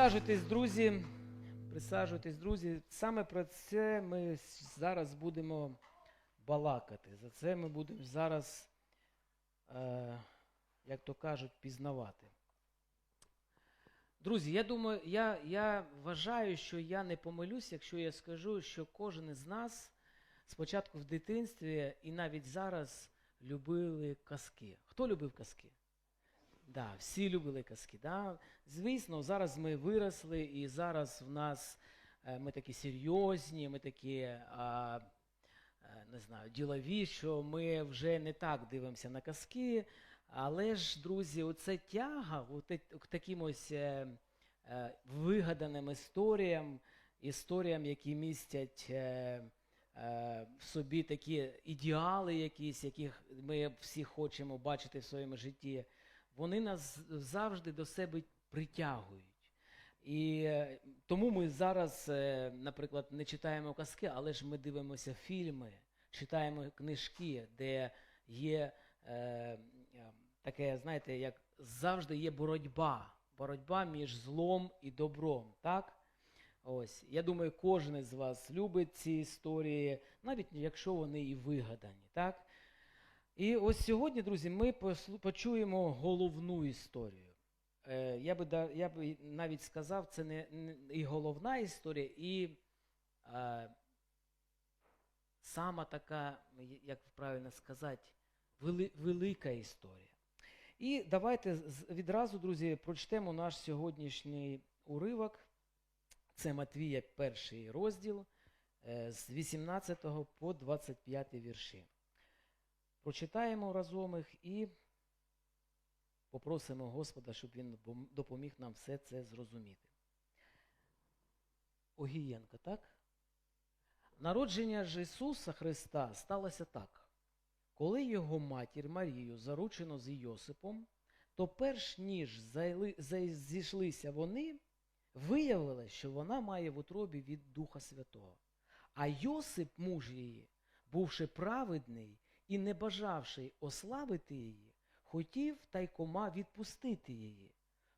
Присаджуйтесь, друзі. Присаджуйтесь, друзі. Саме про це ми зараз будемо балакати. За це ми будемо зараз, е, як то кажуть, пізнавати. Друзі, я думаю, я, я вважаю, що я не помилюсь, якщо я скажу, що кожен із нас спочатку в дитинстві і навіть зараз любили казки. Хто любив казки? Да, всі любили казки. Да? Звісно, зараз ми виросли, і зараз в нас е, ми такі серйозні, ми такі а, е, не знаю, ділові, що ми вже не так дивимося на казки. Але ж, друзі, оце тяга к таким ось е, вигаданим історіям, історіям, які містять в собі такі ідеали, якісь, яких ми всі хочемо бачити в своєму житті вони нас завжди до себе притягують. І е, тому ми зараз, е, наприклад, не читаємо казки, але ж ми дивимося фільми, читаємо книжки, де є е, е, таке, знаєте, як завжди є боротьба. Боротьба між злом і добром. Так? Ось. Я думаю, кожен із вас любить ці історії, навіть якщо вони і вигадані. Так? І ось сьогодні, друзі, ми почуємо головну історію. Е, я, би, я би навіть сказав, це не, і головна історія, і е, сама така, як правильно сказати, вели, велика історія. І давайте відразу, друзі, прочтемо наш сьогоднішній уривок. Це Матвія, перший розділ е, з 18 по 25 вірші. Прочитаємо разом їх і попросимо Господа, щоб Він допоміг нам все це зрозуміти. Огієнко, так? Народження ж Ісуса Христа сталося так. Коли його матір Марію заручено з Йосипом, то перш ніж зійшлися вони, виявилось, що вона має в утробі від Духа Святого. А Йосип, муж її, бувши праведний і не бажавши ославити її, хотів тайкома відпустити її.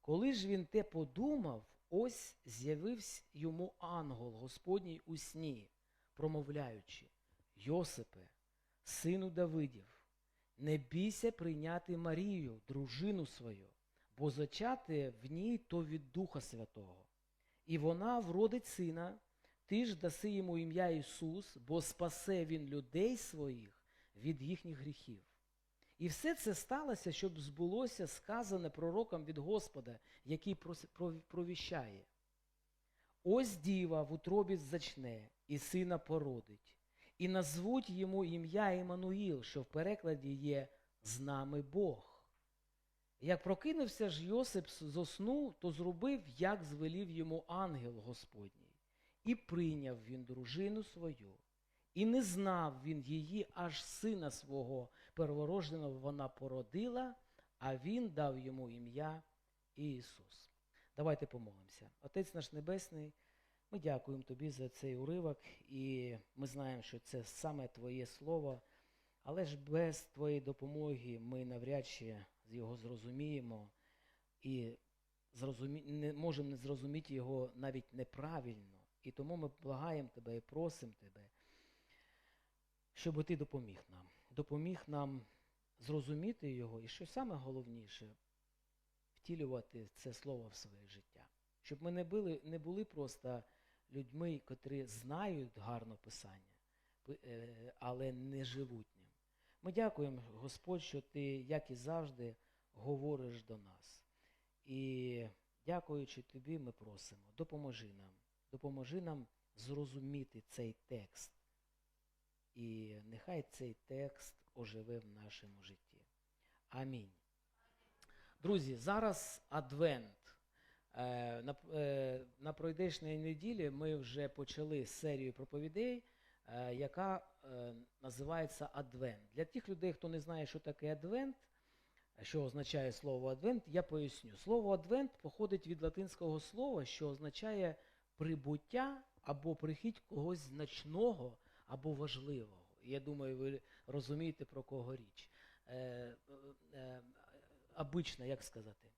Коли ж він те подумав, ось з'явився йому ангел Господній у сні, промовляючи: Йосипе, сину Давидів, не бійся прийняти Марію, дружину свою, бо зачати в ній то від Духа Святого. І вона вродить сина, ти ж даси йому ім'я Ісус, бо спасе він людей своїх від їхніх гріхів. І все це сталося, щоб збулося сказане пророком від Господа, який провіщає. Ось діва в утробі зачне, і сина породить, і назвуть йому ім'я Імануїл, що в перекладі є з нами Бог. Як прокинувся ж Йосип з- сну, то зробив, як звелів йому ангел Господній, і прийняв він дружину свою. І не знав він її, аж сина свого перворожденого вона породила, а він дав йому ім'я Ісус. Давайте помолимося. Отець наш Небесний, ми дякуємо Тобі за цей уривок, і ми знаємо, що це саме Твоє Слово, але ж без Твоєї допомоги ми навряд чи його зрозуміємо і зрозумі... не можемо не зрозуміти його навіть неправильно. І тому ми благаємо Тебе і просимо Тебе, щоб ти допоміг нам. Допоміг нам зрозуміти його, і що саме головніше, втілювати це слово в своє життя. Щоб ми не були, не були просто людьми, котрі знають гарно писання, е, але не живуть ним. Ми дякуємо, Господь, що ти, як і завжди, говориш до нас. І дякуючи тобі, ми просимо, допоможи нам, допоможи нам зрозуміти цей текст. І нехай цей текст оживе в нашому житті. Амінь. Друзі, зараз Адвент. Е, На, е, на пройдешній неділі ми вже почали серію проповідей, е, яка називається Адвент. Для тих людей, хто не знає, що таке Адвент, що означає слово Адвент, я поясню. Слово Адвент походить від латинського слова, що означає прибуття або прихід когось значного або важливого. Я думаю, ви розумієте, про кого річ. Е, е, е, обично, як сказати?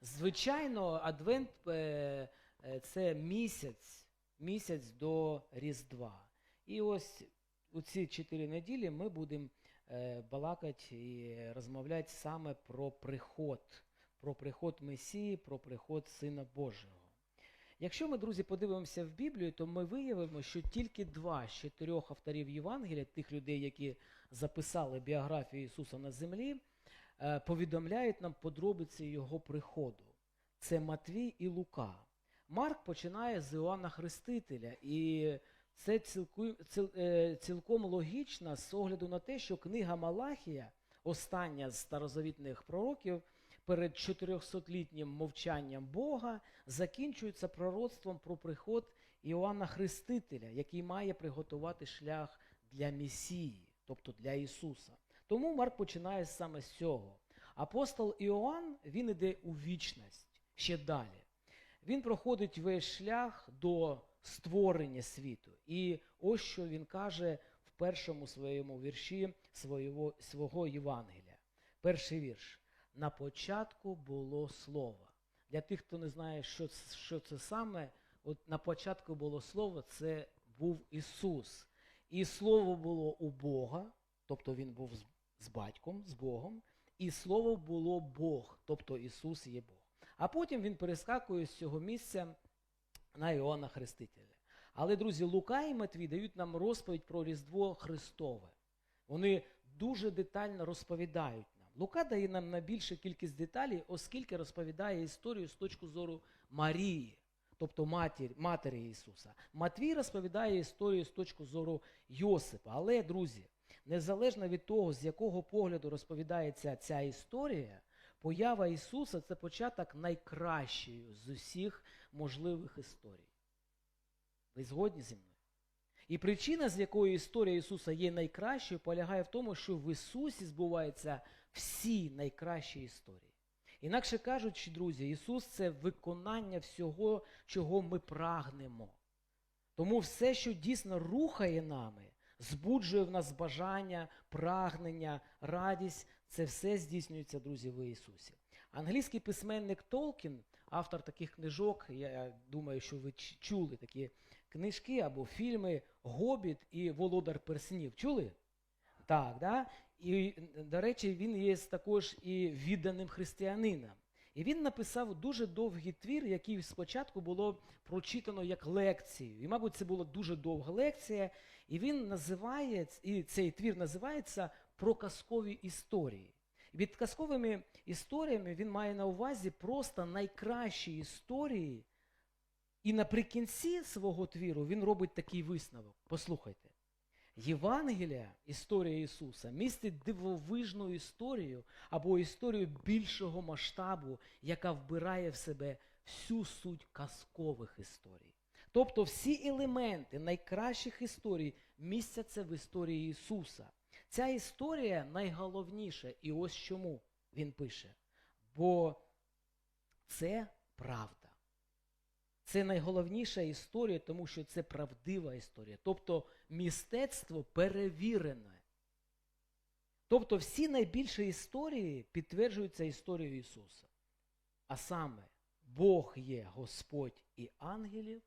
Звичайно, Адвент е, е, це місяць, місяць до Різдва. І ось у ці чотири неділі ми будемо е, балакати і розмовляти саме про приход, про приход Месії, про приход Сина Божого. Якщо ми, друзі, подивимося в Біблію, то ми виявимо, що тільки два з чотирьох авторів Євангелія, тих людей, які записали біографію Ісуса на землі, е, повідомляють нам подробиці Його приходу. Це Матвій і Лука. Марк починає з Іоанна Хрестителя, і це е, цілком логічно з огляду на те, що книга Малахія, остання з старозавітних пророків, перед 400-літнім мовчанням Бога, закінчується пророцтвом про приход Іоанна Хрестителя, який має приготувати шлях для Месії, тобто для Ісуса. Тому Марк починає саме з цього. Апостол Іоанн, він іде у вічність ще далі. Він проходить весь шлях до створення світу. І ось що він каже в першому своєму вірші свого, свого Євангелія. Перший вірш. На початку було слово. Для тих, хто не знає, що, що це саме, от на початку було слово, це був Ісус. І слово було у Бога, тобто він був з, батьком, з Богом, і слово було Бог, тобто Ісус є Бог. А потім він перескакує з цього місця на Іоанна Хрестителя. Але, друзі, Лука і Матвій дають нам розповідь про Різдво Христове. Вони дуже детально розповідають. Лука дає нам найбільшу кількість деталей, оскільки розповідає історію з точки зору Марії, тобто матір, матері Ісуса. Матвій розповідає історію з точки зору Йосипа. Але, друзі, незалежно від того, з якого погляду розповідається ця історія, поява Ісуса це початок найкращої з усіх можливих історій. Ви згодні зі мною? І причина, з якої історія Ісуса є найкращою, полягає в тому, що в Ісусі збуваються всі найкращі історії. Інакше кажучи, друзі, Ісус це виконання всього, чого ми прагнемо. Тому все, що дійсно рухає нами, збуджує в нас бажання, прагнення, радість, це все здійснюється, друзі, в Ісусі. Англійський письменник Толкін, автор таких книжок, я думаю, що ви чули такі книжки або фільми Гобіт і Володар Перснів. Чули? Так, да? І, до речі, він є також і відданим християнином. І він написав дуже довгий твір, який спочатку було прочитано як лекцію. І, мабуть, це була дуже довга лекція. І він називає, і цей твір називається Про казкові історії. Від казковими історіями він має на увазі просто найкращі історії. І наприкінці свого твіру він робить такий висновок. Послухайте. Євангелія, історія Ісуса, містить дивовижну історію або історію більшого масштабу, яка вбирає в себе всю суть казкових історій. Тобто всі елементи найкращих історій містяться в історії Ісуса. Ця історія найголовніша, і ось чому він пише. Бо це правда. Це найголовніша історія, тому що це правдива історія. Тобто містецтво перевірене. Тобто всі найбільші історії підтверджуються історією Ісуса. А саме, Бог є Господь і ангелів,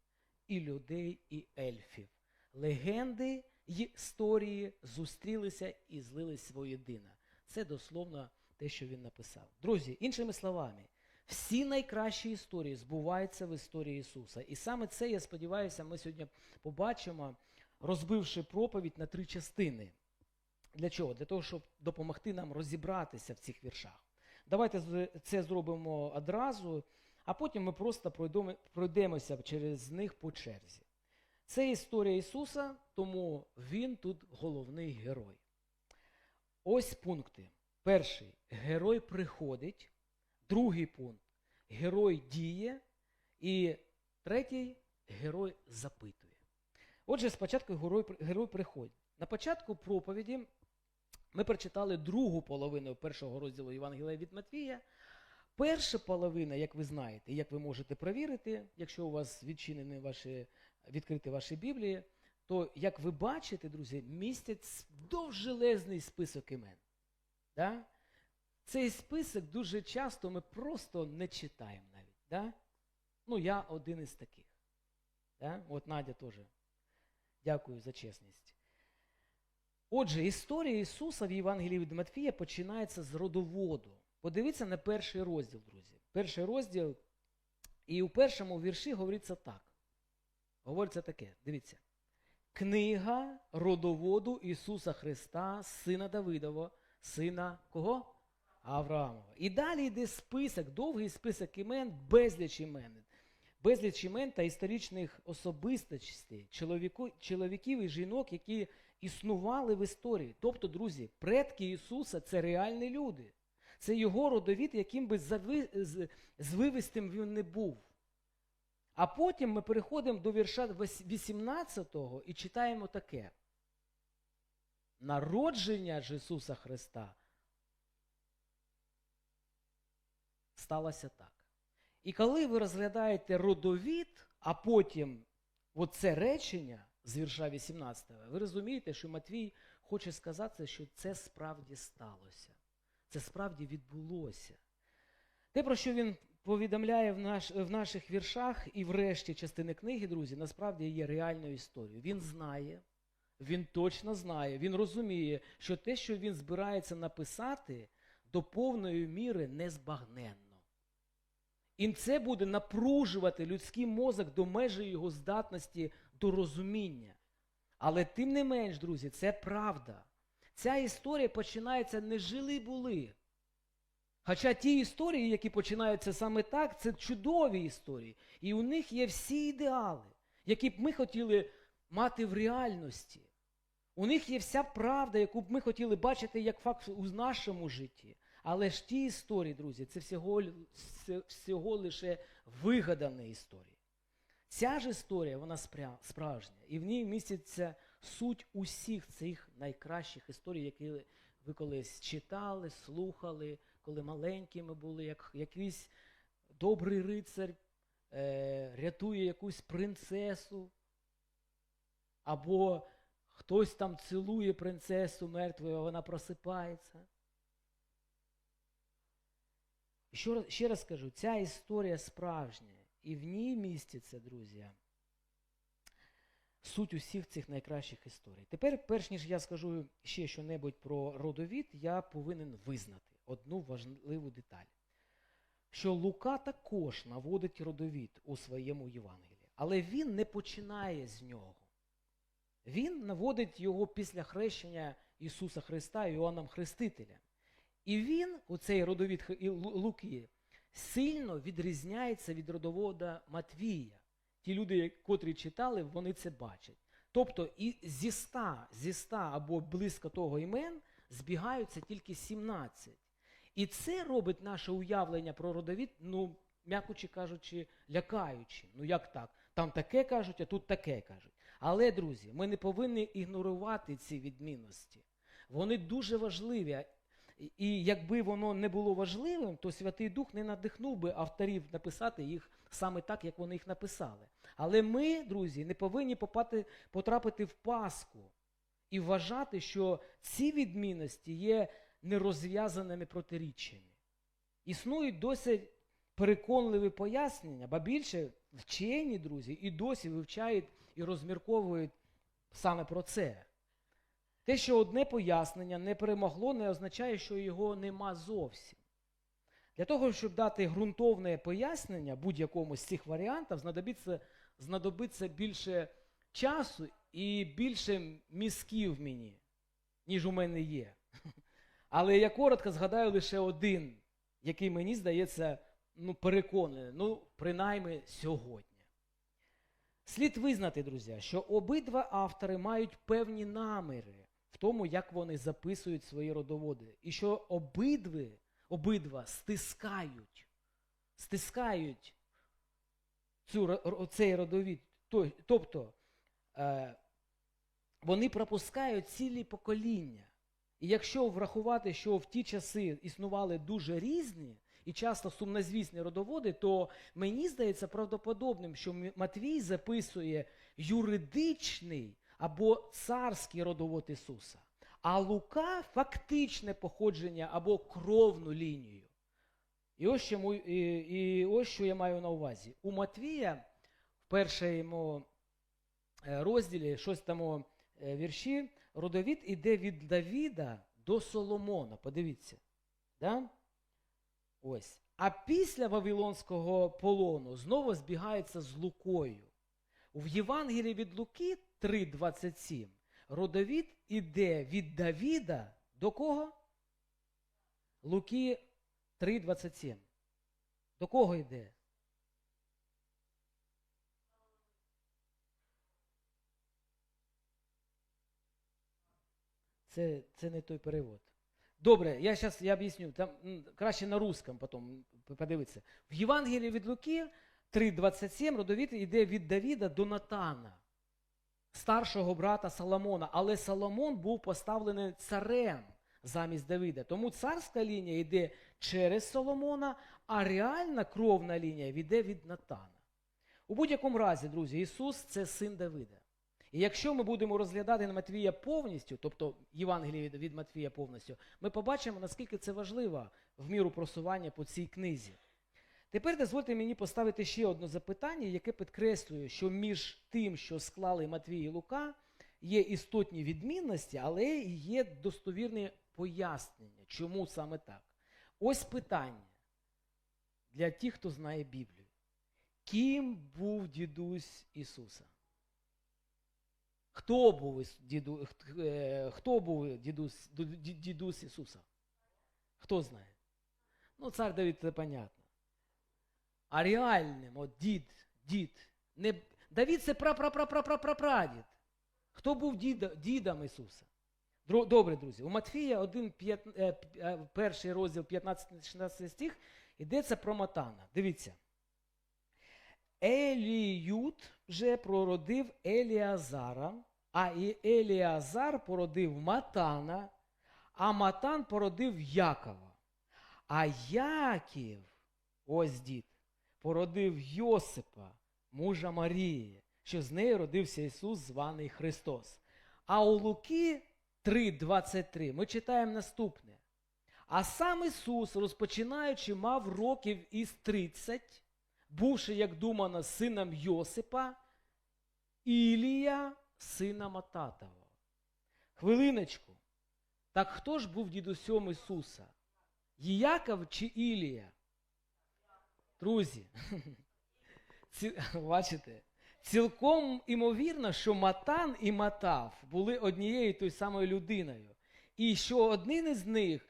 і людей, і ельфів. Легенди й історії зустрілися і злились воєдино. Це дословно те, що він написав. Друзі, іншими словами, всі найкращі історії збуваються в історії Ісуса. І саме це, я сподіваюся, ми сьогодні побачимо, розбивши проповідь на три частини. Для чого? Для того, щоб допомогти нам розібратися в цих віршах. Давайте це зробимо одразу, а потім ми просто пройдемося через них по черзі. Це історія Ісуса, тому Він тут головний герой. Ось пункти. Перший герой приходить. Другий пункт герой діє. І третій герой запитує. Отже, спочатку герой, герой приходить. На початку проповіді ми прочитали другу половину першого розділу Євангелія від Матвія. Перша половина, як ви знаєте, як ви можете перевірити, якщо у вас відчинені ваші, відкриті ваші Біблії, то, як ви бачите, друзі, містять довжелезний список імен. Да? Цей список дуже часто ми просто не читаємо навіть. Да? Ну, я один із таких. Да? От Надя теж. Дякую за чесність. Отже, історія Ісуса в Євангелії від Матфія починається з родоводу. Подивіться на перший розділ, друзі. Перший розділ, і у першому вірші говориться так. Говориться таке, дивіться. Книга родоводу Ісуса Христа, сина Давидова, сина кого? Авраамова. І далі йде список, довгий список імен, безліч імен. Безліч імен та історичних особистостей, чоловіку, чоловіків і жінок, які існували в історії. Тобто, друзі, предки Ісуса це реальні люди. Це його родовід, яким би звивистим він не був. А потім ми переходимо до вірша 18 і читаємо таке. Народження ж Ісуса Христа сталося так. І коли ви розглядаєте родовід, а потім оце речення з вірша 18, ви розумієте, що Матвій хоче сказати, що це справді сталося. Це справді відбулося. Те, про що він повідомляє в, наш, в наших віршах і в решті частини книги, друзі, насправді є реальною історією. Він знає, він точно знає, він розуміє, що те, що він збирається написати, до повної міри незбагненно. І це буде напружувати людський мозок до межі його здатності до розуміння. Але тим не менш, друзі, це правда. Ця історія починається не жили були. Хоча ті історії, які починаються саме так, це чудові історії. І у них є всі ідеали, які б ми хотіли мати в реальності. У них є вся правда, яку б ми хотіли бачити як факт у нашому житті. Але ж ті історії, друзі, це всього, всього лише вигадані історії. Ця ж історія, вона справжня. І в ній міститься суть усіх цих найкращих історій, які ви колись читали, слухали, коли маленькими були, як якийсь добрий рицар е, рятує якусь принцесу, або хтось там цілує принцесу мертвою, а вона просипається. Ще раз, ще раз скажу, ця історія справжня, і в ній міститься, друзі, суть усіх цих найкращих історій. Тепер, перш ніж я скажу ще що-небудь про родовід, я повинен визнати одну важливу деталь. Що Лука також наводить родовід у своєму Євангелії, але він не починає з нього. Він наводить його після хрещення Ісуса Христа Іоанном Хрестителем. І він, оцей родовід Луки, сильно відрізняється від родовода Матвія. Ті люди, котрі читали, вони це бачать. Тобто і зі ста, зі ста або близько того імен збігаються тільки 17. І це робить наше уявлення про родовід, ну, м'якучи кажучи, лякаючи. Ну як так? Там таке кажуть, а тут таке кажуть. Але, друзі, ми не повинні ігнорувати ці відмінності. Вони дуже важливі. І якби воно не було важливим, то Святий Дух не надихнув би авторів написати їх саме так, як вони їх написали. Але ми, друзі, не повинні попати, потрапити в паску і вважати, що ці відмінності є нерозв'язаними протиріччями. Існують досить переконливі пояснення, ба більше вчені, друзі, і досі вивчають і розмірковують саме про це. Те, що одне пояснення не перемогло, не означає, що його нема зовсім. Для того, щоб дати ґрунтовне пояснення будь-якому з цих варіантів, знадобиться, знадобиться більше часу і більше мізків мені, ніж у мене є. Але я коротко згадаю лише один, який мені здається ну, переконаний, ну, принаймні сьогодні. Слід визнати, друзі, що обидва автори мають певні наміри в тому, як вони записують свої родоводи. І що обидви, обидва стискають, стискають цю, цей родовід. Тобто е, вони пропускають цілі покоління. І якщо врахувати, що в ті часи існували дуже різні і часто сумнозвісні родоводи, то мені здається правдоподобним, що Матвій записує юридичний або царський родовод Ісуса. а Лука фактичне походження або кровну лінію. І ось, чому, і, і ось що я маю на увазі. У Матвія в першому е, розділі, шостому е, вірші, родовід іде від Давіда до Соломона. Подивіться. Да? Ось. А після Вавилонського полону знову збігається з Лукою. В Євангелії від Луки 3,27 родовід іде від Давіда до кого? Луки 3,27. До кого йде? Це, це не той перевод. Добре, я зараз я об'ясню. Там краще на русском потім подивитися. В Євангелії від Луки 3,27 родовід йде від Давіда до Натана, старшого брата Соломона. Але Соломон був поставлений царем замість Давида. Тому царська лінія йде через Соломона, а реальна кровна лінія йде від Натана. У будь-якому разі, друзі, Ісус це син Давида. І якщо ми будемо розглядати Матвія повністю, тобто Євангеліє від, Матвія повністю, ми побачимо, наскільки це важливо в міру просування по цій книзі. Тепер дозвольте мені поставити ще одне запитання, яке підкреслює, що між тим, що склали Матвій і Лука, є істотні відмінності, але і є достовірні пояснення, чому саме так. Ось питання для тих, хто знає Біблію. Ким був дідусь Ісуса? Хто був, діду, е, хто був дідусь, дідусь Ісуса? Хто знає? Ну, цар Давид, це понятно. А реальним, от дід, дід. Не, Давид це пра-пра-пра-пра-пра-прадід. Хто був діда, дідом Ісуса? Добре, друзі. У Матфія 1, 5, е, е, перший розділ 15-16 стих йдеться про Матана. Дивіться. Еліют вже прородив Еліазара, а і Еліазар породив Матана, а Матан породив Якова. А Яків, ось дід, породив Йосипа, мужа Марії, що з нею родився Ісус, званий Христос. А у Луки 3,23 ми читаємо наступне. А сам Ісус, розпочинаючи, мав років із 30, бувши, як думано, сином Йосипа, Ілія, сина Мататова. Хвилиночку. Так хто ж був дідусем Ісуса? Їяков чи Ілія? Друзі, ці, бачите, цілком імовірно, що Матан і Матав були однією тою самою людиною. І що один із них,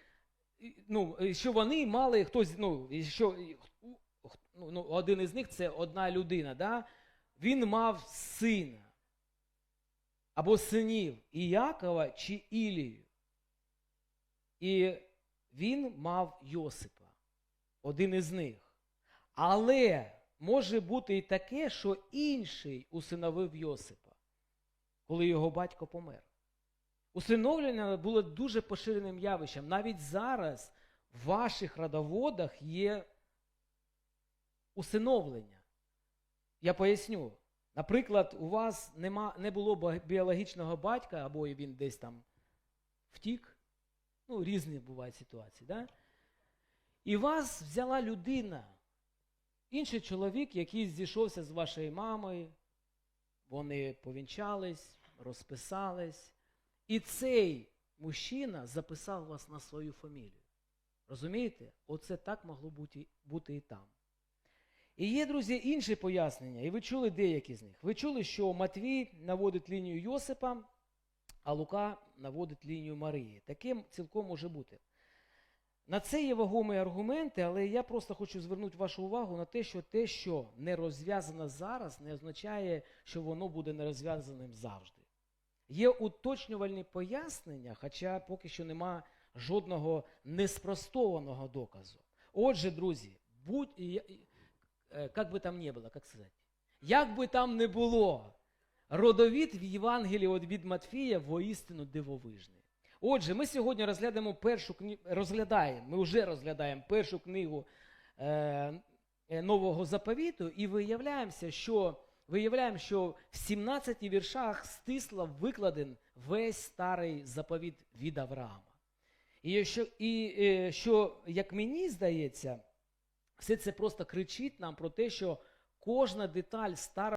ну, що вони мали хтось, ну, що ну, ну, один із них це одна людина, да? він мав сина або синів Іякова чи Ілію. І він мав Йосипа, один із них. Але може бути і таке, що інший усиновив Йосипа, коли його батько помер. Усиновлення було дуже поширеним явищем. Навіть зараз в ваших родоводах є усиновлення. Я поясню. Наприклад, у вас нема, не було біологічного батька, або він десь там втік. Ну, різні бувають ситуації. Да? І вас взяла людина, інший чоловік, який зійшовся з вашою мамою, вони повінчались, розписались. І цей мужчина записав вас на свою фамілію. Розумієте? Оце так могло бути, бути і там. І є, друзі, інші пояснення, і ви чули деякі з них. Ви чули, що Матвій наводить лінію Йосипа, а Лука наводить лінію Марії. Таким цілком може бути. На це є вагомі аргументи, але я просто хочу звернути вашу увагу на те, що те, що не розв'язано зараз, не означає, що воно буде не розв'язаним завжди. Є уточнювальні пояснення, хоча поки що нема жодного неспростованого доказу. Отже, друзі, будь, е, як би там не було, як сказати, як би там не було, родовід в Євангелії від Матфія воістину дивовижний. Отже, ми сьогодні розглядаємо першу книгу, розглядаємо, ми вже розглядаємо першу книгу е, е, Нового заповіту і виявляємося, що, виявляємо, що в 17 віршах стисло викладен весь старий заповіт від Авраама. І, якщо, і е, що, як мені здається, все це просто кричить нам про те, що кожна деталь старого